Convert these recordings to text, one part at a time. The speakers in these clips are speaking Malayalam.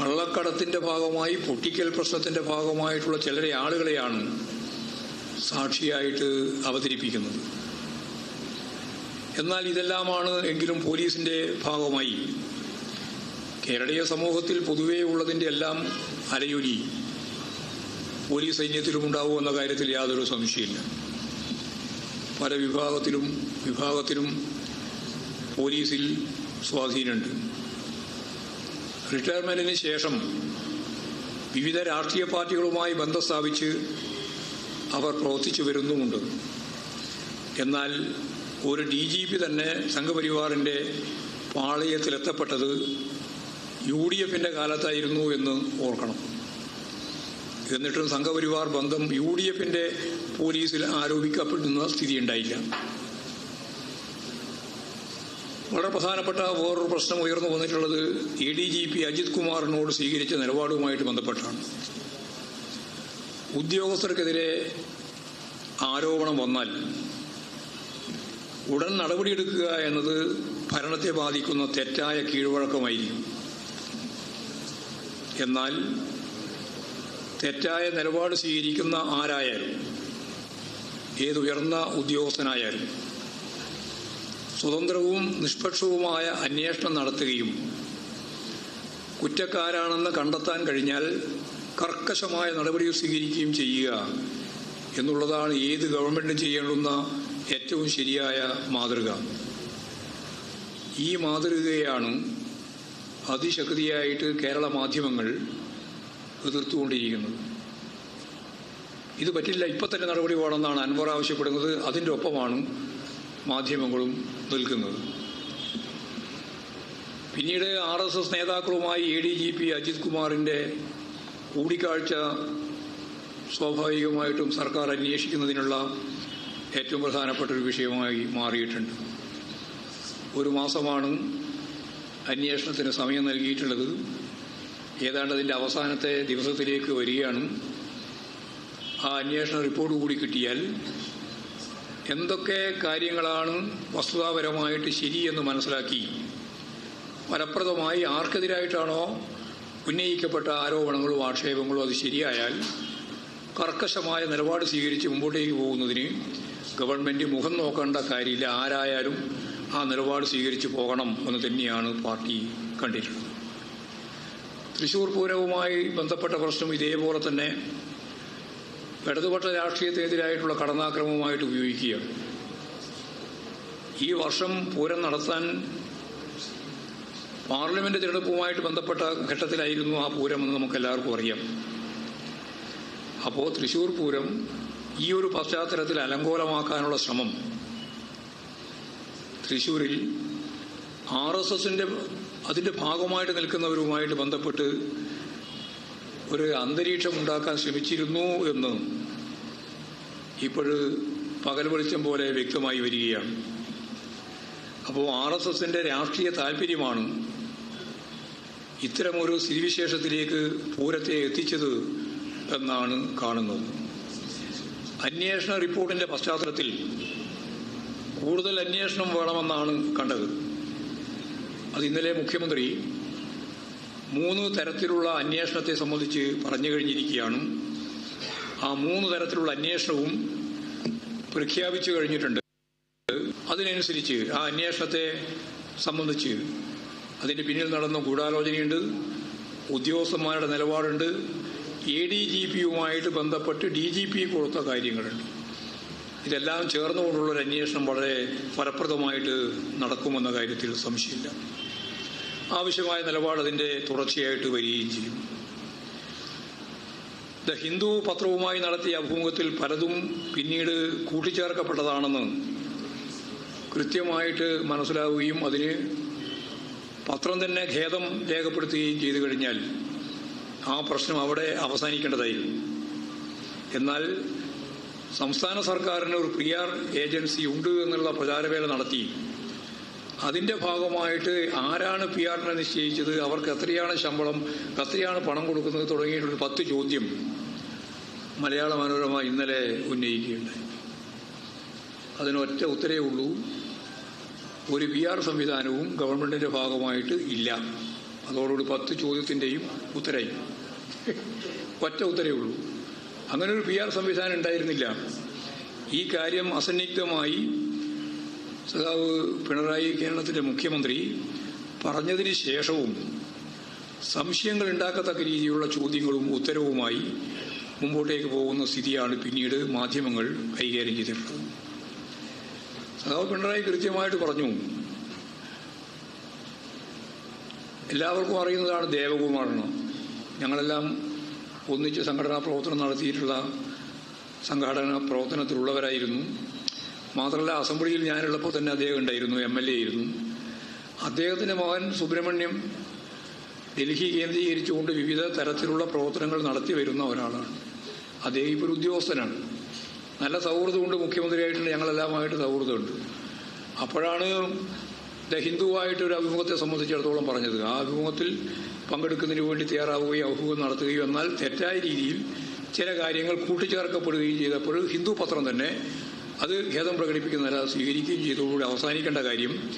കള്ളക്കടത്തിന്റെ ഭാഗമായി പൊട്ടിക്കൽ പ്രശ്നത്തിന്റെ ഭാഗമായിട്ടുള്ള ചിലരെ ആളുകളെയാണ് സാക്ഷിയായിട്ട് അവതരിപ്പിക്കുന്നത്. എന്നാൽ ഇതെല്ലാമാണ് എങ്കിലും പോലീസിന്റെ ഭാഗമായി. കേരളീയ സമൂഹത്തിൽ പൊതുവേ ഉള്ളതിന്റെ എല്ലാം അലയൊലി പോലീസ് സൈന്യത്തിലും ഉണ്ടാവും എന്ന കാര്യത്തിൽ യാതൊരു സംശയമില്ല. പല വിഭാഗത്തിലും വിഭാഗത്തിലും പോലീസിൽ സ്വാധീനമുണ്ട്. റിട്ടയർമെന്റിന് ശേഷം വിവിധ രാഷ്ട്രീയ പാർട്ടികളുമായി ബന്ധം സ്ഥാപിച്ച് അവർ പ്രവർത്തിച്ചു വരുന്നുമുണ്ട്. എന്നാൽ ഒരു ഡി ജി പി തന്നെ സംഘപരിവാറിന്റെ പാളയത്തിലെത്തപ്പെട്ടത് യു ഡി എഫിന്റെ കാലത്തായിരുന്നു എന്ന് ഓർക്കണം. എന്നിട്ടും സംഘപരിവാർ ബന്ധം യു ഡി എഫിന്റെ പോലീസിൽ ആരോപിക്കപ്പെടുന്ന സ്ഥിതി ഉണ്ടായില്ല വളരെ പ്രധാനപ്പെട്ട വേറൊരു പ്രശ്നം ഉയർന്നു വന്നിട്ടുള്ളത് A D G P Ajith കുമാറിനോട് സ്വീകരിച്ച നിലപാടുമായിട്ട് ബന്ധപ്പെട്ടാണ്. ഉദ്യോഗസ്ഥർക്കെതിരെ ആരോപണം വന്നാൽ ഉടൻ നടപടിയെടുക്കുക എന്നത് ഭരണത്തെ ബാധിക്കുന്ന തെറ്റായ കീഴ്വഴക്കമായിരിക്കും. എന്നാൽ തെറ്റായ നിലപാട് സ്വീകരിക്കുന്ന ആരായാലും ഏതുയർന്ന ഉദ്യോഗസ്ഥനായാലും സ്വതന്ത്രവും നിഷ്പക്ഷവുമായ അന്വേഷണം നടത്തുകയും കുറ്റക്കാരാണെന്ന് കണ്ടെത്താൻ കഴിഞ്ഞാൽ കർക്കശമായ നടപടി സ്വീകരിക്കുകയും ചെയ്യുക എന്നുള്ളതാണ് ഏത് ഗവൺമെന്റും ചെയ്യേണ്ടുന്ന ഏറ്റവും ശരിയായ മാതൃക. ഈ മാതൃകയാണ് അതിശക്തിയായിട്ട് കേരള മാധ്യമങ്ങൾ എതിർത്തുകൊണ്ടിരിക്കുന്നത്. ഇത് പറ്റില്ല ഇപ്പം തന്നെ നടപടി വേണമെന്നാണ് അൻവർ ആവശ്യപ്പെടുന്നത്. അതിന്റെ ഒപ്പമാണ് മാധ്യമങ്ങളും നിൽക്കുന്നത്. പിന്നീട് ആർ എസ് എസ് നേതാക്കളുമായി A D G P Ajith കുമാറിന്റെ കൂടിക്കാഴ്ച സ്വാഭാവികമായിട്ടും സർക്കാർ അന്വേഷിക്കുന്നതിനുള്ള ഏറ്റവും പ്രധാനപ്പെട്ട ഒരു വിഷയമായി മാറിയിട്ടുണ്ട്. ഒരു മാസമാണ് അന്വേഷണത്തിന് സമയം നൽകിയിട്ടുള്ളത്. ഏതാണ്ട് അതിന്റെ അവസാനത്തെ ദിവസത്തിലേക്ക് വരികയാണ്. ആ അന്വേഷണ റിപ്പോർട്ട് കൂടി കിട്ടിയാൽ എന്തൊക്കെ കാര്യങ്ങളാണ് വസ്തുതാപരമായിട്ട് ശരിയെന്ന് മനസ്സിലാക്കി? ഫലപ്രദമായി ആർക്കെതിരായിട്ടാണോ ഉന്നയിക്കപ്പെട്ട ആരോപണങ്ങളും ആക്ഷേപങ്ങളും അത് ശരിയായാൽ കർക്കശമായ നിലപാട് സ്വീകരിച്ച് മുമ്പോട്ടേക്ക് പോകുന്നതിന് ഗവൺമെന്റ് മുഖം നോക്കേണ്ട കാര്യമില്ല. ആരായാലും ആ നിലപാട് സ്വീകരിച്ച് പോകണം എന്ന് തന്നെയാണ് പാർട്ടി കണ്ടിട്ടുള്ളത് തൃശ്ശൂർ പൂരവുമായി ബന്ധപ്പെട്ട പ്രശ്നം ഇതേപോലെ തന്നെ ഇടതുപക്ഷ രാഷ്ട്രീയത്തിനെതിരായിട്ടുള്ള കടന്നാക്രമവുമായിട്ട് ഉപയോഗിക്കുകയാണ്. ഈ വർഷം പൂരം നടത്താൻ പാർലമെന്റ് തിരഞ്ഞെടുപ്പുമായിട്ട് ബന്ധപ്പെട്ട ഘട്ടത്തിലായിരുന്നു ആ പൂരം എന്ന് നമുക്ക് എല്ലാവർക്കും അറിയാം. അപ്പോൾ തൃശൂർ പൂരം ഈ ഒരു പശ്ചാത്തലത്തിൽ അലങ്കോലമാക്കാനുള്ള ശ്രമം തൃശൂരിൽ ആർ എസ് എസിന്റെ അതിന്റെ ഭാഗമായിട്ട് നിൽക്കുന്നവരുമായിട്ട് ബന്ധപ്പെട്ട് ഒരു അന്തരീക്ഷം ഉണ്ടാക്കാൻ ശ്രമിച്ചിരുന്നു എന്ന് ഇപ്പോൾ പകൽ വെളിച്ചം പോലെ വ്യക്തമായി വരികയാണ്. അപ്പോൾ ആർ എസ് എസിന്റെ രാഷ്ട്രീയ താല്പര്യമാണ് ഇത്തരമൊരു സ്ഥിതിവിശേഷത്തിലേക്ക് പൂരത്തെ എത്തിച്ചത് എന്നാണ് കാണുന്നത്. അന്വേഷണ റിപ്പോർട്ടിന്റെ പശ്ചാത്തലത്തിൽ കൂടുതൽ അന്വേഷണം വേണമെന്നാണ് കണ്ടത്. അത് ഇന്നലെ മുഖ്യമന്ത്രി മൂന്ന് തരത്തിലുള്ള അന്വേഷണത്തെ സംബന്ധിച്ച് പറഞ്ഞു കഴിഞ്ഞിരിക്കുകയാണ്. ആ മൂന്ന് തരത്തിലുള്ള അന്വേഷണവും പ്രഖ്യാപിച്ചു കഴിഞ്ഞിട്ടുണ്ട്. അതിനനുസരിച്ച് ആ അന്വേഷണത്തെ സംബന്ധിച്ച് അതിന്റെ പിന്നിൽ നടന്ന ഗൂഢാലോചനയുണ്ട്. ഉദ്യോഗസ്ഥന്മാരുടെ നിലപാടുണ്ട്. എ ഡി ജി പിയുമായിട്ട് ബന്ധപ്പെട്ട് ഡി ജി പി കൊടുത്ത കാര്യങ്ങളുണ്ട്. ഇതെല്ലാം ചേർന്നുകൊണ്ടുള്ള ഒരു അന്വേഷണം വളരെ ഫലപ്രദമായിട്ട് നടക്കുമെന്ന കാര്യത്തിൽ സംശയമില്ല. ആവശ്യമായ നിലപാട് അതിന്റെ തുടർച്ചയായിട്ട് വരികയും ചെയ്യും. ദ ഹിന്ദു പത്രവുമായി നടത്തിയ അഭിമുഖത്തിൽ പലതും പിന്നീട് കൂട്ടിച്ചേർക്കപ്പെട്ടതാണെന്ന് കൃത്യമായിട്ട് മനസ്സിലാവുകയും അതിന് പത്രം തന്നെ ഖേദം രേഖപ്പെടുത്തുകയും ചെയ്തു കഴിഞ്ഞാൽ ആ പ്രശ്നം അവിടെ അവസാനിക്കേണ്ടതായിരുന്നു. എന്നാൽ സംസ്ഥാന സർക്കാരിന് ഒരു പി ആർ ഏജൻസി ഉണ്ട് എന്നുള്ള പ്രചാരവേല നടത്തി അതിന്റെ ഭാഗമായിട്ട് ആരാണ് പി ആറിനെ നിശ്ചയിച്ചത്? അവർക്ക് എത്രയാണ് ശമ്പളം? എത്രയാണ് പണം കൊടുക്കുന്നത് തുടങ്ങിയിട്ടുള്ള പത്ത് ചോദ്യം മലയാള മനോരമ ഇന്നലെ ഉന്നയിക്കുകയുണ്ടായി. അതിനൊറ്റ ഉത്തരേ ഉള്ളൂ. ഒരു പി ആർ സംവിധാനവും ഗവൺമെന്റിന്റെ ഭാഗമായിട്ട് ഇല്ല. അതോടുകൂടി പത്ത് ചോദ്യത്തിന്റെയും ഉത്തരയും. ഒറ്റ ഉത്തരേ ഉള്ളൂ. അങ്ങനെ ഒരു പി ആർ സംവിധാനം ഉണ്ടായിരുന്നില്ല. ഈ കാര്യം അസന്നിഗ്ധമായി സഖാവ് പിണറായി കേരളത്തിന്റെ മുഖ്യമന്ത്രി പറഞ്ഞതിന് ശേഷവും സംശയങ്ങൾ ഉണ്ടാക്കത്തക്ക രീതിയിലുള്ള ചോദ്യങ്ങളും ഉത്തരവുമായി മുമ്പോട്ടേക്ക് പോകുന്ന സ്ഥിതിയാണ് പിന്നീട് മാധ്യമങ്ങൾ കൈകാര്യം ചെയ്തിട്ടുള്ളത്. സഖാവ് പിണറായി കൃത്യമായിട്ട് പറഞ്ഞു എല്ലാവർക്കും അറിയുന്നതാണ് ദേവകുമാറിന്. ഞങ്ങളെല്ലാം ഒന്നിച്ച് സംഘടനാ പ്രവർത്തനം നടത്തിയിട്ടുള്ള സംഘടനാ പ്രവർത്തനത്തിലുള്ളവരായിരുന്നു. മാത്രമല്ല അസംബ്ലിയിൽ ഞാനുള്ളപ്പോൾ തന്നെ അദ്ദേഹം ഉണ്ടായിരുന്നു എം എൽ എ ആയിരുന്നു. അദ്ദേഹത്തിന്റെ മകൻ സുബ്രഹ്മണ്യം ഡൽഹി കേന്ദ്രീകരിച്ചുകൊണ്ട് വിവിധ തരത്തിലുള്ള പ്രവർത്തനങ്ങൾ നടത്തി വരുന്ന ഒരാളാണ്. അദ്ദേഹം ഇപ്പോൾ ഒരു ഉദ്യോഗസ്ഥനാണ്. നല്ല സൗഹൃദമുണ്ട് മുഖ്യമന്ത്രിയായിട്ടുണ്ട് ഞങ്ങളെല്ലാമായിട്ട് സൗഹൃദമുണ്ട്. അപ്പോഴാണ് ദ ഹിന്ദുവായിട്ട് ഒരു അഭിമുഖത്തെ സംബന്ധിച്ചിടത്തോളം പറഞ്ഞത്. ആ അഭിമുഖത്തിൽ പങ്കെടുക്കുന്നതിന് വേണ്ടി തയ്യാറാവുകയും അഭിമുഖം നടത്തുകയും എന്നാൽ തെറ്റായ രീതിയിൽ ചില കാര്യങ്ങൾ കൂട്ടിച്ചേർക്കപ്പെടുകയും ചെയ്തപ്പോൾ ഹിന്ദു പത്രം തന്നെ അത് ഖേദം പ്രകടിപ്പിക്കുന്നതല്ല സ്വീകരിക്കുകയും ചെയ്തതോടുകൂടി അവസാനിക്കേണ്ട കാര്യം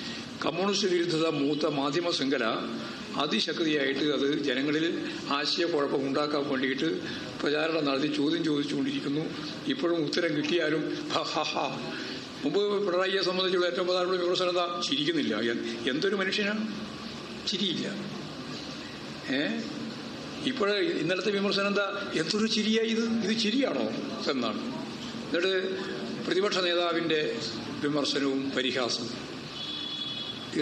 കമ്മ്യൂണിസ്റ്റ് വിരുദ്ധത മൂത്ത മാധ്യമ ശൃംഖല അതിശക്തിയായിട്ട് അത് ജനങ്ങളിൽ ആശയക്കുഴപ്പം ഉണ്ടാക്കാൻ വേണ്ടിയിട്ട് പ്രചാരണം നടത്തി ചോദ്യം ചോദിച്ചുകൊണ്ടിരിക്കുന്നു. ഇപ്പോഴും ഉത്തരം കിട്ടിയാലും മുമ്പ് പിണറായിയെ സംബന്ധിച്ചുള്ള ഏറ്റവും പ്രധാനപ്പെട്ട വിമർശനം എന്താ? ചിരിക്കുന്നില്ല. എന്തൊരു മനുഷ്യനാണ് ചിരിയില്ല. ഏ? ഇപ്പോഴ ഇന്നലത്തെ വിമർശനം എന്താ? എന്തൊരു ചിരിയായി ഇത്? ഇത് ചിരിയാണോ? എന്നാണ്. എന്നിട്ട് പ്രതിപക്ഷ നേതാവിന്റെ വിമർശനവും പരിഹാസവും.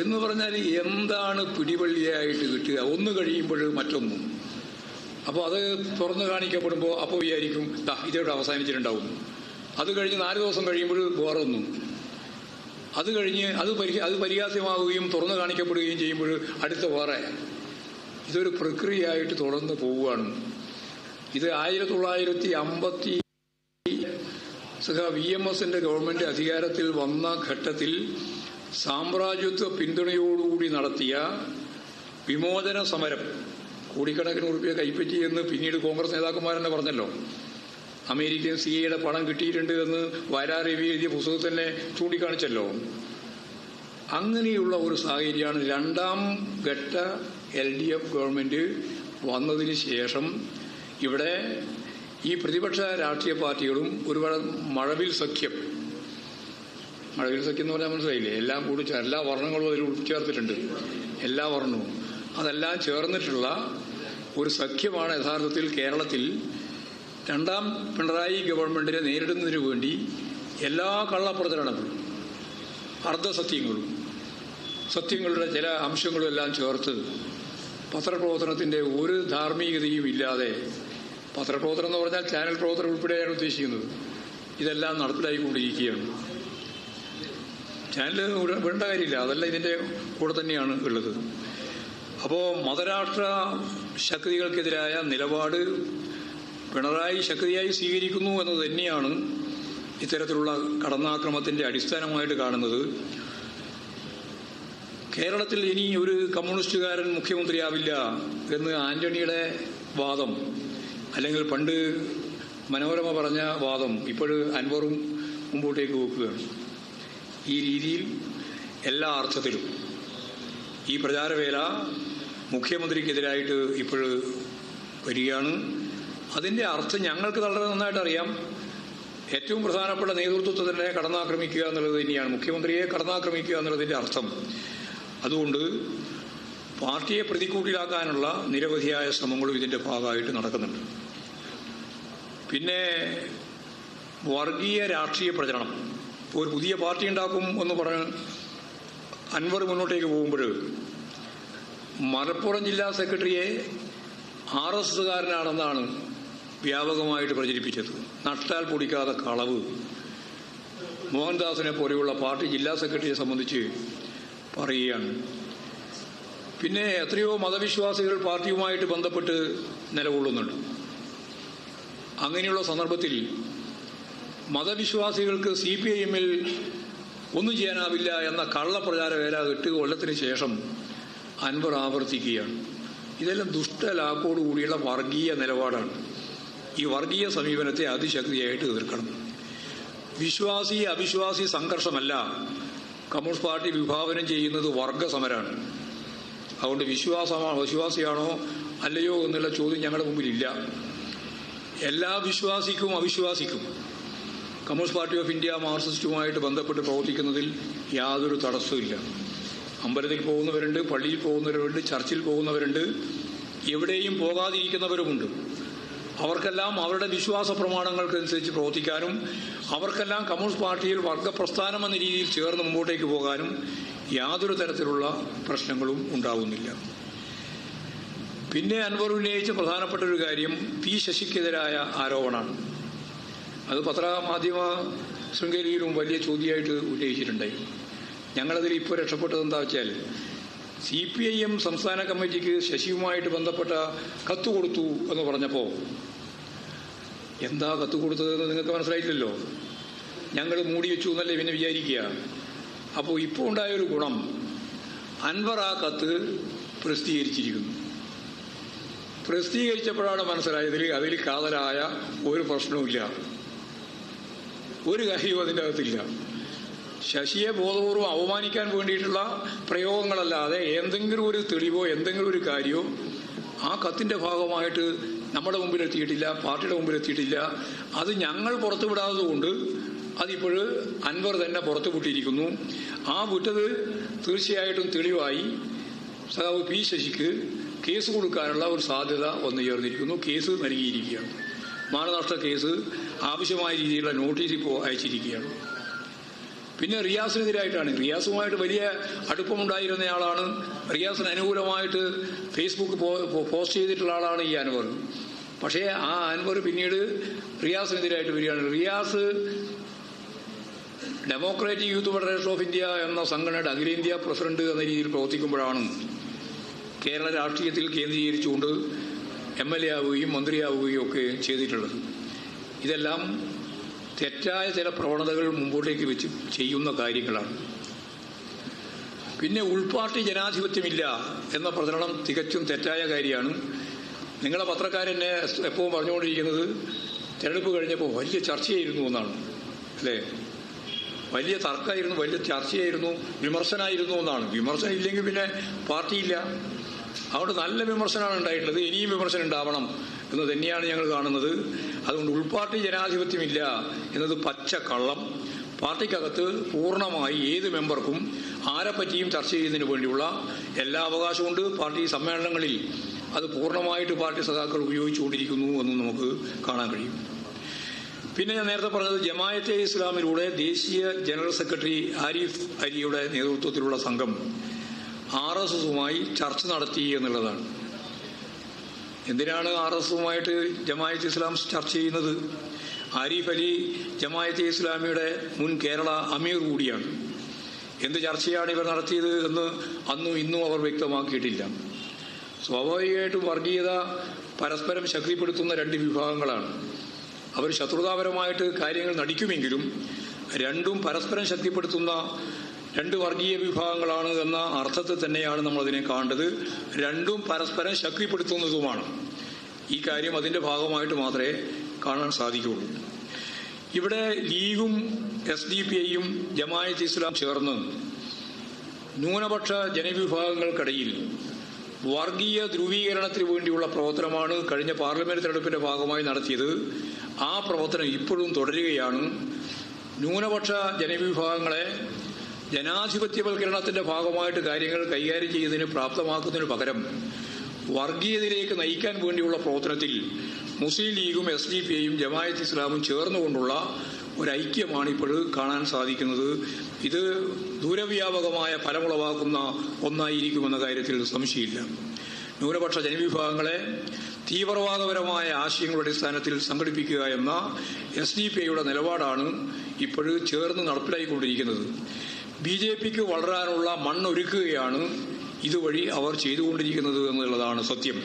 എന്ന് പറഞ്ഞാൽ എന്താണ് പിടിവള്ളിയായിട്ട് കിട്ടുക ഒന്ന് കഴിയുമ്പോൾ മറ്റൊന്നും. അപ്പോൾ അത് തുറന്നു കാണിക്കപ്പെടുമ്പോൾ അപ്പോൾ വിചാരിക്കും ദാ ഇതോടെ അവസാനിച്ചിട്ടുണ്ടാവും. അത് കഴിഞ്ഞ് നാല് ദിവസം കഴിയുമ്പോൾ വേറൊന്നും. അത് കഴിഞ്ഞ് അത് പരി അത് പരിഹാസ്യമാവുകയും തുറന്നു കാണിക്കപ്പെടുകയും ചെയ്യുമ്പോൾ അടുത്ത വേറെ. ഇതൊരു പ്രക്രിയയായിട്ട് തുടർന്ന് പോവുകയാണ്. ഇത് ആയിരത്തി തൊള്ളായിരത്തി അമ്പത്തി സഖ വി എം എസിന്റെ ഗവൺമെന്റ് അധികാരത്തിൽ വന്ന ഘട്ടത്തിൽ സാമ്രാജ്യത്വ പിന്തുണയോടുകൂടി നടത്തിയ വിമോചന സമരം കോടിക്കണക്കിന് ഉറുപ്പിക കൈപ്പറ്റി എന്ന് പിന്നീട് കോൺഗ്രസ് നേതാക്കന്മാർ തന്നെ പറഞ്ഞല്ലോ. അമേരിക്കൻ സി എയുടെ പണം കിട്ടിയിട്ടുണ്ട് എന്ന് വരാ രവി എഴുതിയ പുസ്തകത്തിൽ തന്നെ ചൂണ്ടിക്കാണിച്ചല്ലോ. അങ്ങനെയുള്ള ഒരു സാഹചര്യമാണ് രണ്ടാം ഘട്ട എൽ ഡി എഫ് ഗവൺമെന്റ് വന്നതിന് ശേഷം ഇവിടെ ഈ പ്രതിപക്ഷ രാഷ്ട്രീയ പാർട്ടികളും ഒരുപാട് മഴവിൽ സഖ്യം. മഴവിൽ സഖ്യം എന്ന് പറഞ്ഞാൽ മനസ്സിലായില്ലേ? എല്ലാം കൂടി എല്ലാ വർണങ്ങളും അതിൽ ഉൾച്ചേർത്തിട്ടുണ്ട്. എല്ലാ വർണവും. അതെല്ലാം ചേർന്നിട്ടുള്ള ഒരു സഖ്യമാണ് യഥാർത്ഥത്തിൽ കേരളത്തിൽ രണ്ടാം പിണറായി ഗവൺമെന്റിനെ നേരിടുന്നതിന് വേണ്ടി എല്ലാ കള്ളപ്രചരണങ്ങളും അർദ്ധസത്യങ്ങളും. സത്യങ്ങളുടെ ചില അംശങ്ങളും എല്ലാം ചേർത്ത് പത്രപ്രവർത്തനത്തിന്റെ ഒരു ധാർമ്മികതയും ഇല്ലാതെ പത്രപ്രവർത്തനം എന്ന് പറഞ്ഞാൽ ചാനൽ പ്രവർത്തനം ഉൾപ്പെടെയാണ് ഉദ്ദേശിക്കുന്നത്. ഇതെല്ലാം നടപ്പിലായിക്കൊണ്ടിരിക്കുകയാണ്. ചാനൽ വേണ്ട കാര്യമില്ല. അതല്ല ഇതിന്റെ കൂടെ തന്നെയാണ് ഉള്ളത്. അപ്പോൾ മതരാഷ്ട്ര ശക്തികൾക്കെതിരായ നിലപാട് പിണറായി ശക്തിയായി സ്വീകരിക്കുന്നു എന്നത് തന്നെയാണ് ഇത്തരത്തിലുള്ള കടന്നാക്രമത്തിന്റെ അടിസ്ഥാനമായിട്ട് കാണുന്നത്. കേരളത്തിൽ ഇനി ഒരു കമ്മ്യൂണിസ്റ്റുകാരൻ മുഖ്യമന്ത്രിയാവില്ല എന്ന് ആന്റണിയുടെ വാദം അല്ലെങ്കിൽ പണ്ട് മനോരമ പറഞ്ഞ വാദം ഇപ്പോൾ അൻവറും മുമ്പോട്ടേക്ക് വെക്കുകയാണ്. ഈ രീതിയിൽ എല്ലാ അർത്ഥത്തിലും ഈ പ്രചാരവേല മുഖ്യമന്ത്രിക്കെതിരായിട്ട് ഇപ്പോൾ വരികയാണ്. അതിന്റെ അർത്ഥം ഞങ്ങൾക്ക് വളരെ നന്നായിട്ട് അറിയാം. ഏറ്റവും പ്രധാനപ്പെട്ട നേതൃത്വത്തിനെ കടന്നാക്രമിക്കുക എന്നുള്ളത് തന്നെയാണ്. മുഖ്യമന്ത്രിയെ കടന്നാക്രമിക്കുക എന്നുള്ളതിന്റെ അർത്ഥം. അതുകൊണ്ട് പാർട്ടിയെ പ്രതിക്കൂട്ടിലാക്കാനുള്ള നിരവധിയായ ശ്രമങ്ങളും ഇതിന്റെ ഭാഗമായിട്ട് നടക്കുന്നുണ്ട്. പിന്നെ വർഗീയ രാഷ്ട്രീയ പ്രചരണം. ഒരു പുതിയ പാർട്ടി ഉണ്ടാക്കും എന്ന് പറഞ്ഞ് അൻവർ മുന്നോട്ടേക്ക് പോകുമ്പോൾ മലപ്പുറം ജില്ലാ സെക്രട്ടറിയെ ആർ എസ് കാരനാണെന്നാണ് വ്യാപകമായിട്ട് പ്രചരിപ്പിച്ചത്. നട്ടാൽ പൊടിക്കാതെ കളവ്. മോഹൻദാസിനെ പോലെയുള്ള പാർട്ടി ജില്ലാ സെക്രട്ടറിയെ സംബന്ധിച്ച് പറയുകയാണ്. പിന്നെ എത്രയോ മതവിശ്വാസികൾ പാർട്ടിയുമായിട്ട് ബന്ധപ്പെട്ട് നിലകൊള്ളുന്നുണ്ട്. അങ്ങനെയുള്ള സന്ദർഭത്തിൽ മതവിശ്വാസികൾക്ക് സി പി ഐ എമ്മിൽ ഒന്നും ചെയ്യാനാവില്ല എന്ന കള്ളപ്രചാര വേല എട്ട് കൊല്ലത്തിന് ശേഷം അൻവർ ആവർത്തിക്കുകയാണ്. ഇതെല്ലാം ദുഷ്ടലാക്കോടുകൂടിയുള്ള വർഗീയ നിലപാടാണ്. ഈ വർഗീയ സമീപനത്തെ അതിശക്തിയായിട്ട് എതിർക്കണം. വിശ്വാസി അവിശ്വാസി സംഘർഷമല്ല. കമ്മ്യൂണിസ്റ്റ് പാർട്ടി വിഭാവനം ചെയ്യുന്നത് വർഗസമരാണ്. അതുകൊണ്ട് വിശ്വാസമാണോ വിശ്വാസിയാണോ അല്ലയോ എന്നുള്ള ചോദ്യം ഞങ്ങളുടെ മുമ്പിലില്ല. എല്ലാ വിശ്വാസിക്കും അവിശ്വാസിക്കും. കമ്മ്യൂണിസ്റ്റ് പാർട്ടി ഓഫ് ഇന്ത്യ മാർക്സിസ്റ്റുമായിട്ട് ബന്ധപ്പെട്ട് പ്രവർത്തിക്കുന്നതിൽ യാതൊരു തടസ്സമില്ല അമ്പലത്തിൽ പോകുന്നവരുണ്ട് പള്ളിയിൽ പോകുന്നവരുണ്ട് ചർച്ചിൽ പോകുന്നവരുണ്ട് എവിടെയും പോകാതിരിക്കുന്നവരുമുണ്ട്. അവർക്കെല്ലാം അവരുടെ വിശ്വാസ പ്രമാണങ്ങൾക്കനുസരിച്ച് പ്രവർത്തിക്കാനും അവർക്കെല്ലാം കമ്മ്യൂണിസ്റ്റ് പാർട്ടിയിൽ വർഗപ്രസ്ഥാനം എന്ന രീതിയിൽ ചേർന്ന് മുമ്പോട്ടേക്ക് പോകാനും യാതൊരു തരത്തിലുള്ള പ്രശ്നങ്ങളും ഉണ്ടാവുന്നില്ല. പിന്നെ അൻവർ ഉന്നയിച്ച പ്രധാനപ്പെട്ട ഒരു കാര്യം പി ശശിക്കെതിരായ ആരോപണമാണ്. അത് പത്രമാധ്യമ ശൃംഖലയിലും വലിയ ചോദ്യമായിട്ട് ഉന്നയിച്ചിട്ടുണ്ടായി. ഞങ്ങളതിൽ ഇപ്പോൾ രക്ഷപ്പെട്ടത് എന്താ വെച്ചാൽ സി പി ഐ എം സംസ്ഥാന കമ്മിറ്റിക്ക് ശശിയുമായിട്ട് ബന്ധപ്പെട്ട കത്ത് കൊടുത്തു എന്ന് പറഞ്ഞപ്പോൾ എന്താ കത്ത് കൊടുത്തതെന്ന് നിങ്ങൾക്ക് മനസ്സിലായിട്ടില്ലല്ലോ? ഞങ്ങൾ മൂടി വെച്ചു എന്നല്ലേ പിന്നെ വിചാരിക്കുക? അപ്പോൾ ഇപ്പോൾ ഉണ്ടായൊരു ഗുണം അൻവർ ആ കത്ത് പ്രസിദ്ധീകരിച്ചിരിക്കുന്നു. പ്രസിദ്ധീകരിച്ചപ്പോഴാണ് മനസ്സിലായത് അതിൽ കാതലായ ഒരു പ്രശ്നവുമില്ല. ഒരു കാര്യവും അതിന്റെ അകത്തില്ല. ശശിയെ ബോധപൂർവം അവമാനിക്കാൻ വേണ്ടിയിട്ടുള്ള പ്രയോഗങ്ങളല്ലാതെ എന്തെങ്കിലും ഒരു തെളിവോ എന്തെങ്കിലും ഒരു കാര്യമോ ആ കത്തിന്റെ ഭാഗമായിട്ട് നമ്മുടെ മുമ്പിൽ എത്തിയിട്ടില്ല പാർട്ടിയുടെ മുമ്പിൽ എത്തിയിട്ടില്ല അത് ഞങ്ങൾ പുറത്തു വിടാത്തത് കൊണ്ട് അതിപ്പോൾ അൻവർ തന്നെ പുറത്തുവിട്ടിരിക്കുന്നു. ആ വിട്ടത് തീർച്ചയായിട്ടും തെളിവായി. സഖാവ് പി ശശിക്ക് കേസ് കൊടുക്കാനുള്ള ഒരു സാധ്യത വന്നു ചേർന്നിരിക്കുന്നു. കേസ് നൽകിയിരിക്കുകയാണ്. മാനനഷ്ട കേസ് ആവശ്യമായ രീതിയിലുള്ള നോട്ടീസ് ഇപ്പോൾ അയച്ചിരിക്കുകയാണ്. പിന്നെ റിയാസിനെതിരായിട്ടാണ്. റിയാസുമായിട്ട് വലിയ അടുപ്പമുണ്ടായിരുന്നയാളാണ് റിയാസിന് അനുകൂലമായിട്ട് ഫേസ്ബുക്ക് പോസ്റ്റ് ചെയ്തിട്ടുള്ള ആളാണ് ഈ അൻവർ. പക്ഷേ ആ അൻവർ പിന്നീട് റിയാസിനെതിരായിട്ട് വരികയാണ്. Riyas democratic youth federation of India എന്ന സംഘടനയുടെ അഖിലേന്ത്യാ പ്രസിഡന്റ് എന്ന രീതിയിൽ പ്രവർത്തിക്കുമ്പോഴാണ് കേരള രാഷ്ട്രീയത്തിൽ കേന്ദ്രീകരിച്ചുകൊണ്ട് എം എൽ എ ആവുകയും മന്ത്രിയാവുകയും ഒക്കെ ചെയ്തിട്ടുള്ളത്. ഇതെല്ലാം തെറ്റായ ചില പ്രവണതകൾ മുമ്പോട്ടേക്ക് വെച്ച് ചെയ്യുന്ന കാര്യങ്ങളാണ്. പിന്നെ ഉൾപാർട്ടി ജനാധിപത്യമില്ല എന്ന പ്രചരണം തികച്ചും തെറ്റായ കാര്യമാണ്. നിങ്ങളെ പത്രക്കാരെന്നെ എപ്പോഴും പറഞ്ഞുകൊണ്ടിരിക്കുന്നത് തെരഞ്ഞെടുപ്പ് കഴിഞ്ഞപ്പോൾ വലിയ ചർച്ചയായിരുന്നു എന്നാണ്. അല്ലേ? വലിയ തർക്കമായിരുന്നു വലിയ ചർച്ചയായിരുന്നു വിമർശനമായിരുന്നു എന്നാണ്. വിമർശനം ഇല്ലെങ്കിൽ പിന്നെ പാർട്ടിയില്ല. അതുകൊണ്ട് നല്ല വിമർശനമാണ് ഉണ്ടായിട്ടുള്ളത്. ഇനിയും വിമർശനം ഉണ്ടാവണം എന്ന് തന്നെയാണ് ഞങ്ങൾ കാണുന്നത്. അതുകൊണ്ട് ഉൾപാർട്ടി ജനാധിപത്യമില്ല എന്നത് പച്ച കള്ളം. പാർട്ടിക്കകത്ത് പൂർണമായി ഏത് മെമ്പർക്കും ആരെപ്പറ്റിയും ചർച്ച ചെയ്യുന്നതിന് വേണ്ടിയുള്ള എല്ലാ അവകാശമുണ്ട് പാർട്ടി സമ്മേളനങ്ങളിൽ അത് പൂർണമായിട്ട് പാർട്ടി സഖാക്കൾ ഉപയോഗിച്ചുകൊണ്ടിരിക്കുന്നു എന്ന് നമുക്ക് കാണാൻ കഴിയും. പിന്നെ ഞാൻ നേരത്തെ പറഞ്ഞത് ജമായത്തെ ഇസ്ലാമിലൂടെ ദേശീയ ജനറൽ സെക്രട്ടറി ആരിഫ് അലിയുടെ നേതൃത്വത്തിലുള്ള സംഘം ആർ എസ് എസുമായി ചർച്ച നടത്തി എന്നുള്ളതാണ്. എന്തിനാണ് ആർ എസ് എസുമായിട്ട് ജമായത്ത് ഇസ്ലാം ചർച്ച ചെയ്യുന്നത്? ആരിഫ് അലി ജമായത്തെ ഇസ്ലാമിയുടെ മുൻ കേരള അമീർ കൂടിയാണ്. എന്ത് ചർച്ചയാണ് ഇവർ നടത്തിയത് എന്ന് അന്നും ഇന്നും അവർ വ്യക്തമാക്കിയിട്ടില്ല. സ്വാഭാവികമായിട്ടും വർഗീയത പരസ്പരം ശക്തിപ്പെടുത്തുന്ന രണ്ട് വിഭാഗങ്ങളാണ്. അവർ ശത്രുതാപരമായിട്ട് കാര്യങ്ങൾ നടിക്കുമെങ്കിലും രണ്ടും പരസ്പരം ശക്തിപ്പെടുത്തുന്ന രണ്ട് വർഗീയ വിഭാഗങ്ങളാണ് എന്ന അർത്ഥത്തിൽ തന്നെയാണ് നമ്മൾ അതിനെ കാണേണ്ടത്. രണ്ടും പരസ്പരം ശക്തിപ്പെടുത്തുന്നതുമാണ്. ഈ കാര്യം അതിന്റെ ഭാഗമായിട്ട് മാത്രമേ കാണാൻ സാധിക്കുകയുള്ളൂ. ഇവിടെ ലീഗും എസ് ഡി പി ഐയും ജമായത്ത് ഇസ്ലാം ചേർന്ന് ന്യൂനപക്ഷ ജനവിഭാഗങ്ങൾക്കിടയിൽ വർഗീയ ധ്രുവീകരണത്തിന് വേണ്ടിയുള്ള പ്രവർത്തനമാണ് കഴിഞ്ഞ പാർലമെന്റ് തെരഞ്ഞെടുപ്പിന്റെ ഭാഗമായി നടത്തിയത്. ആ പ്രവർത്തനം ഇപ്പോഴും തുടരുകയാണ്. ന്യൂനപക്ഷ ജനവിഭാഗങ്ങളെ ജനാധിപത്യവൽക്കരണത്തിന്റെ ഭാഗമായിട്ട് കാര്യങ്ങൾ കൈകാര്യം ചെയ്യുന്നതിന് പ്രാപ്തമാക്കുന്നതിന് പകരം വർഗീയതയിലേക്ക് നയിക്കാൻ വേണ്ടിയുള്ള പ്രവർത്തനത്തിൽ മുസ്ലിം ലീഗും എസ് ഡി പി ഐയും ജമായത്ത് ഇസ്ലാമും ചേർന്നുകൊണ്ടുള്ള ഒരു ഐക്യമാണ് ഇപ്പോൾ കാണാൻ സാധിക്കുന്നത്. ഇത് ദൂരവ്യാപകമായ ഫലമുളവാക്കുന്ന ഒന്നായിരിക്കുമെന്ന കാര്യത്തിൽ സംശയമില്ല. ന്യൂനപക്ഷ ജനവിഭാഗങ്ങളെ തീവ്രവാദപരമായ ആശയങ്ങളുടെ അടിസ്ഥാനത്തിൽ സംഘടിപ്പിക്കുക എന്ന എസ് ഡി പി ഐയുടെ നിലപാടാണ് ഇപ്പോഴും ചേർന്ന് നടപ്പിലായിക്കൊണ്ടിരിക്കുന്നത്. ബി ജെ പിക്ക് വളരാനുള്ള മണ്ണൊരുക്കുകയാണ് ഇതുവഴി അവർ ചെയ്തുകൊണ്ടിരിക്കുന്നത് എന്നുള്ളതാണ് സത്യം.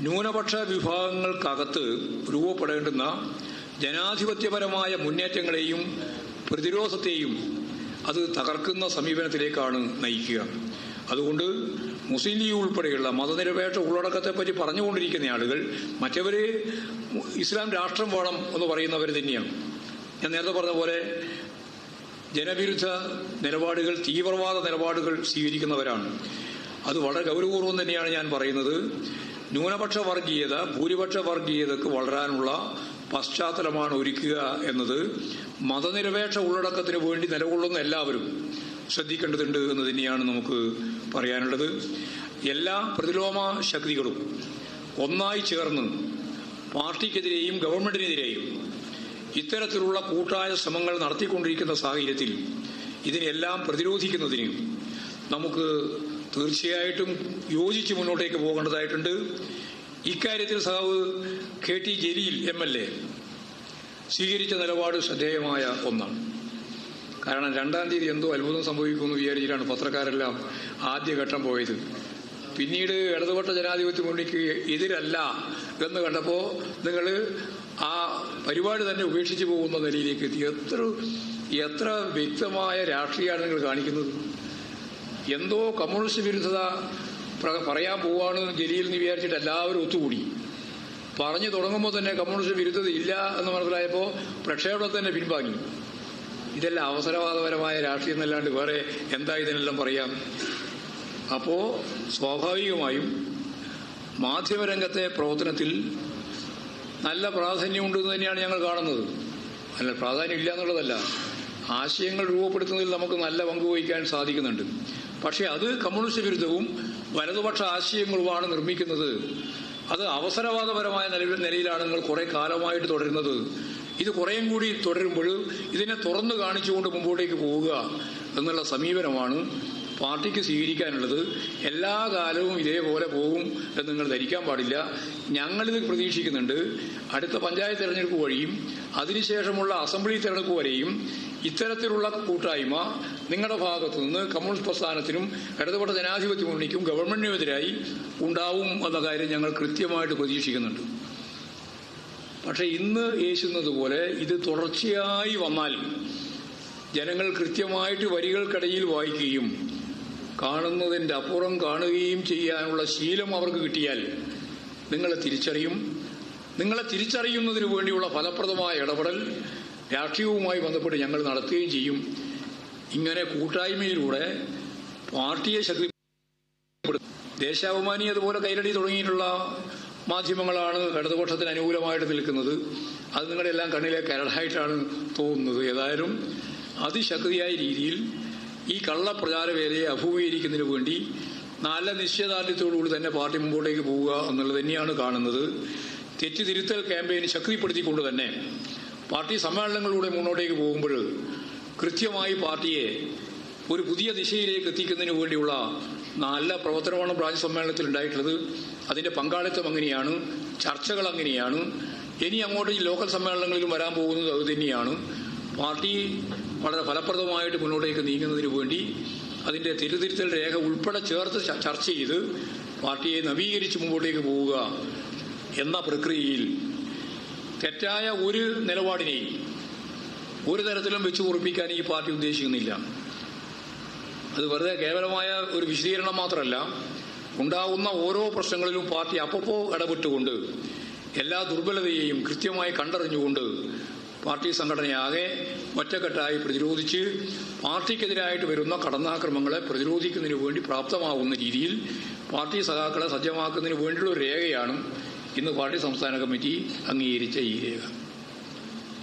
ന്യൂനപക്ഷ വിഭാഗങ്ങൾക്കകത്ത് രൂപപ്പെടേണ്ടുന്ന ജനാധിപത്യപരമായ മുന്നേറ്റങ്ങളെയും പ്രതിരോധത്തെയും അത് തകർക്കുന്ന സമീപനത്തിലേക്കാണ് നയിക്കുക. അതുകൊണ്ട് മുസ്ലിം ലീഗ് ഉൾപ്പെടെയുള്ള മതനിരപേക്ഷ ഉള്ളടക്കത്തെപ്പറ്റി പറഞ്ഞുകൊണ്ടിരിക്കുന്ന ആളുകൾ മറ്റവര് ഇസ്ലാം രാഷ്ട്രം വേണം എന്ന് പറയുന്നവർ തന്നെയാണ്. ഞാൻ നേരത്തെ പറഞ്ഞ പോലെ ജനവിരുദ്ധ നിലപാടുകൾ തീവ്രവാദ നിലപാടുകൾ സ്വീകരിക്കുന്നവരാണ്. അത് വളരെ ഗൗരവപൂർവം തന്നെയാണ് ഞാൻ പറയുന്നത്. ന്യൂനപക്ഷ വർഗീയത ഭൂരിപക്ഷ വർഗീയതക്ക് വളരാനുള്ള പശ്ചാത്തലമാണ് ഒരുക്കുക എന്നത് മതനിരപേക്ഷ ഉള്ളടക്കത്തിന് വേണ്ടി നിലകൊള്ളുന്ന എല്ലാവരും ശ്രദ്ധിക്കേണ്ടതുണ്ട് എന്ന് തന്നെയാണ് നമുക്ക് പറയാനുള്ളത്. എല്ലാ പ്രതിലോമ ശക്തികളും ഒന്നായി ചേർന്ന് പാർട്ടിക്കെതിരെയും ഗവൺമെന്റിനെതിരെയും ഇത്തരത്തിലുള്ള കൂട്ടായ ശ്രമങ്ങൾ നടത്തിക്കൊണ്ടിരിക്കുന്ന സാഹചര്യത്തിൽ ഇതിനെല്ലാം പ്രതിരോധിക്കുന്നതിന് നമുക്ക് തീർച്ചയായിട്ടും യോജിച്ച് മുന്നോട്ടേക്ക് പോകേണ്ടതായിട്ടുണ്ട്. ഇക്കാര്യത്തിൽ സഹാവ് K T Jaleel M L A സ്വീകരിച്ച നിലപാട് ശ്രദ്ധേയമായ ഒന്നാണ്. കാരണം രണ്ടാം തീയതി എന്തോ അത്ഭുതം സംഭവിക്കുമെന്ന് വിചാരിച്ചിട്ടാണ് പത്രക്കാരെല്ലാം ആദ്യഘട്ടം പോയത്. പിന്നീട് ഇടതുപക്ഷ ജനാധിപത്യ മുന്നണിക്ക് എതിരല്ല എന്ന് കണ്ടപ്പോൾ നിങ്ങൾ ആ പരിപാടി തന്നെ ഉപേക്ഷിച്ചു പോകുന്ന നിലയിലേക്ക് എത്തി. എത്ര എത്ര വ്യക്തമായ രാഷ്ട്രീയമാണ് നിങ്ങൾ കാണിക്കുന്നത്? എന്തോ കമ്മ്യൂണിസ്റ്റ് വിരുദ്ധത പറയാൻ പോവാണ് ജലീൽ എന്ന് വിചാരിച്ചിട്ട് എല്ലാവരും ഒത്തുകൂടി. പറഞ്ഞു തുടങ്ങുമ്പോൾ തന്നെ കമ്മ്യൂണിസ്റ്റ് വിരുദ്ധത ഇല്ല എന്ന് മനസ്സിലായപ്പോൾ പ്രക്ഷേപണം തന്നെ പിൻവാങ്ങി. ഇതെല്ലാം അവസരവാദപരമായ രാഷ്ട്രീയം എന്നല്ലാണ്ട് വേറെ എന്താ ഇതിനെല്ലാം പറയാം? അപ്പോൾ സ്വാഭാവികമായും മാധ്യമരംഗത്തെ പ്രവർത്തനത്തിൽ നല്ല പ്രാധാന്യമുണ്ട് എന്ന് തന്നെയാണ് ഞങ്ങൾ കാണുന്നത്. അല്ല പ്രാധാന്യം ഇല്ല എന്നുള്ളതല്ല. ആശയങ്ങൾ രൂപപ്പെടുത്തുന്നതിൽ നമുക്ക് നല്ല പങ്ക് വഹിക്കാൻ സാധിക്കുന്നുണ്ട്. പക്ഷേ അത് കമ്മ്യൂണിസ്റ്റ് വിരുദ്ധവും വലതുപക്ഷ ആശയങ്ങളുമാണ് നിർമ്മിക്കുന്നത്. അത് അവസരവാദപരമായ നിലവിൽ നിലയിലാണ് നിങ്ങൾ കുറെ കാലമായിട്ട് തുടരുന്നത്. ഇത് കുറേയും കൂടി തുടരുമ്പോൾ ഇതിനെ തുറന്നു കാണിച്ചുകൊണ്ട് മുമ്പോട്ടേക്ക് പോവുക എന്നുള്ള സമീപനമാണ് പാർട്ടിക്ക് സ്വീകരിക്കാനുള്ളത് എല്ലാ കാലവും ഇതേപോലെ പോകും എന്ന് നിങ്ങൾ ധരിക്കാൻ പാടില്ല. ഞങ്ങളിത് പ്രതീക്ഷിക്കുന്നുണ്ട്. അടുത്ത പഞ്ചായത്ത് തെരഞ്ഞെടുപ്പ് വഴിയും അതിനുശേഷമുള്ള അസംബ്ലി തെരഞ്ഞെടുപ്പ് വരെയും ഇത്തരത്തിലുള്ള കൂട്ടായ്മ നിങ്ങളുടെ ഭാഗത്തു നിന്ന് കമ്മ്യൂണിസ്റ്റ് പ്രസ്ഥാനത്തിനും ഇടതുപെട്ട ജനാധിപത്യ മുന്നണിക്കും ഗവൺമെന്റിനുമെതിരായി ഉണ്ടാവും എന്ന കാര്യം ഞങ്ങൾ കൃത്യമായിട്ട് പ്രതീക്ഷിക്കുന്നുണ്ട്. പക്ഷെ ഇന്ന് യേശുന്നത് പോലെ ഇത് തുടർച്ചയായി വന്നാൽ ജനങ്ങൾ കൃത്യമായിട്ട് വരികൾക്കിടയിൽ വായിക്കുകയും കാണുന്നതിന്റെ അപ്പുറം കാണുകയും ചെയ്യാനുള്ള ശീലം അവർക്ക് കിട്ടിയാൽ നിങ്ങളെ തിരിച്ചറിയും. നിങ്ങളെ തിരിച്ചറിയുന്നതിന് വേണ്ടിയുള്ള ഫലപ്രദമായ ഇടപെടൽ രാഷ്ട്രീയവുമായി ബന്ധപ്പെട്ട് ഞങ്ങൾ നടത്തുകയും ചെയ്യും. ഇങ്ങനെ കൂട്ടായ്മയിലൂടെ പാർട്ടിയെ ശക്തി ദേശാഭിമാനി അതുപോലെ കൈരടി തുടങ്ങിയിട്ടുള്ള മാധ്യമങ്ങളാണ് ഇടതുപക്ഷത്തിന് അനുകൂലമായിട്ട് നിൽക്കുന്നത്. അത് നിങ്ങളുടെ എല്ലാം കണ്ണിലെ കരടായിട്ടാണ് തോന്നുന്നത്. ഏതായാലും അതിശക്തിയായ രീതിയിൽ ഈ കള്ള കള്ളപ്രചാരവേലയെ അഭിമുഖീകരിക്കുന്നതിന് വേണ്ടി നല്ല നിശ്ചയദാർഢ്യത്തോടുകൂടി തന്നെ പാർട്ടി മുമ്പോട്ടേക്ക് പോവുക എന്നുള്ളത് തന്നെയാണ് കാണുന്നത്. തെറ്റുതിരുത്തൽ ക്യാമ്പയിൻ ശക്തിപ്പെടുത്തിക്കൊണ്ട് തന്നെ പാർട്ടി സമ്മേളനങ്ങളിലൂടെ മുന്നോട്ടേക്ക് പോകുമ്പോൾ കൃത്യമായി പാർട്ടിയെ ഒരു പുതിയ ദിശയിലേക്ക് എത്തിക്കുന്നതിന് വേണ്ടിയുള്ള നല്ല പ്രവർത്തനമാണ് ബ്രാഞ്ച് സമ്മേളനത്തിൽ ഉണ്ടായിട്ടുള്ളത്. അതിന്റെ പങ്കാളിത്തം അങ്ങനെയാണ് ചർച്ചകൾ അങ്ങനെയാണ്. ഇനി അങ്ങോട്ട് ഈ ലോക്കൽ സമ്മേളനങ്ങളിലും വരാൻ പോകുന്നത് അത് തന്നെയാണ്. പാർട്ടി വളരെ ഫലപ്രദമായിട്ട് മുന്നോട്ടേക്ക് നീങ്ങുന്നതിന് വേണ്ടി അതിന്റെ തിരുതിരുത്തൽ രേഖ ഉൾപ്പെടെ ചേർത്ത് ചർച്ച ചെയ്ത് പാർട്ടിയെ നവീകരിച്ച് മുമ്പോട്ടേക്ക് പോവുക എന്ന പ്രക്രിയയിൽ തെറ്റായ ഒരു നിലപാടിനെയും ഒരു തരത്തിലും വെച്ച് ഉറപ്പിക്കാൻ ഈ പാർട്ടി ഉദ്ദേശിക്കുന്നില്ല. അത് വെറുതെ കേവലമായ ഒരു വിശദീകരണം മാത്രമല്ല ഉണ്ടാവുന്ന ഓരോ പ്രശ്നങ്ങളിലും പാർട്ടി അപ്പപ്പോ ഇടപെട്ടുകൊണ്ട് എല്ലാ ദുർബലതയെയും കൃത്യമായി കണ്ടറിഞ്ഞുകൊണ്ട് പാർട്ടി സംഘടനയാകെ ഒറ്റക്കെട്ടായി പ്രതിരോധിച്ച് പാർട്ടിക്കെതിരായിട്ട് വരുന്ന കടന്നാക്രമങ്ങളെ പ്രതിരോധിക്കുന്നതിന് വേണ്ടി പ്രാപ്തമാകുന്ന രീതിയിൽ പാർട്ടി സഖാക്കളെ സജ്ജമാക്കുന്നതിന് വേണ്ടിയുള്ള ഒരു രേഖയാണ് ഇന്ന് പാർട്ടി സംസ്ഥാന കമ്മിറ്റി അംഗീകരിച്ച ഈ രേഖ.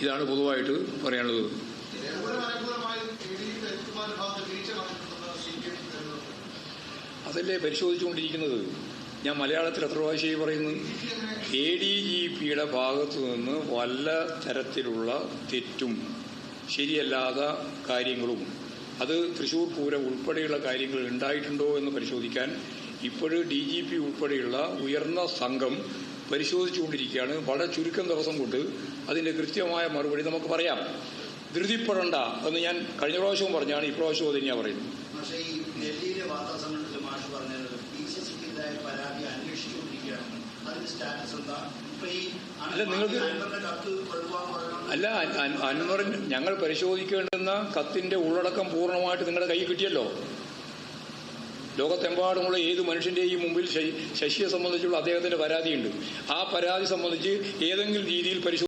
ഇതാണ് പൊതുവായിട്ട് പറയാനുള്ളത്. അതല്ലേ പരിശോധിച്ചുകൊണ്ടിരിക്കുന്നത്? ഞാൻ മലയാളത്തിൽ എത്ര പ്രാവശ്യമായി പറയുന്നു? എ ഡി ജി പിയുടെ ഭാഗത്തു നിന്ന് വല്ല തരത്തിലുള്ള തെറ്റും ശരിയല്ലാത്ത കാര്യങ്ങളും അത് തൃശൂർ പൂരം ഉൾപ്പെടെയുള്ള കാര്യങ്ങൾ ഉണ്ടായിട്ടുണ്ടോ എന്ന് പരിശോധിക്കാൻ ഇപ്പോഴും ഡി ജി പി ഉൾപ്പെടെയുള്ള ഉയർന്ന സംഘം പരിശോധിച്ചുകൊണ്ടിരിക്കുകയാണ്. വളരെ ചുരുക്കം ദിവസം കൊണ്ട് അതിന്റെ കൃത്യമായ മറുപടി നമുക്ക് പറയാം. ധൃതിപ്പെടണ്ട എന്ന് ഞാൻ കഴിഞ്ഞ പ്രാവശ്യവും പറഞ്ഞാണ് ഇപ്രാവശ്യവും അത് തന്നെയാണ് പറയുന്നത് പക്ഷേ ഈ ഡൽഹിയിലെ വാർത്താ സമ്മേളനത്തിൽ മാഷ് പറഞ്ഞത് പി സിക്കെതിരായ പരാതി അന്വേഷിച്ചുകൊണ്ടിരിക്കുകയാണ്. അതിന്റെ സ്റ്റാറ്റസ് എന്താ? അല്ല, നിങ്ങൾക്ക് അല്ല അൻ- അൻ- ഞങ്ങൾ പരിശോധിക്കേണ്ടുന്ന കത്തിന്റെ ഉള്ളടക്കം പൂർണമായിട്ട് നിങ്ങളുടെ കയ്യിൽ കിട്ടിയല്ലോ. ലോകത്തെമ്പാടുമുള്ള ഏത് മനുഷ്യന്റെയും മുമ്പിൽ ശശി- ശശിയെ സംബന്ധിച്ചുള്ള അദ്ദേഹത്തിന്റെ പരാതിയുണ്ട്. ആ പരാതി സംബന്ധിച്ച് ഏതെങ്കിലും രീതിയിൽ പരിശോധന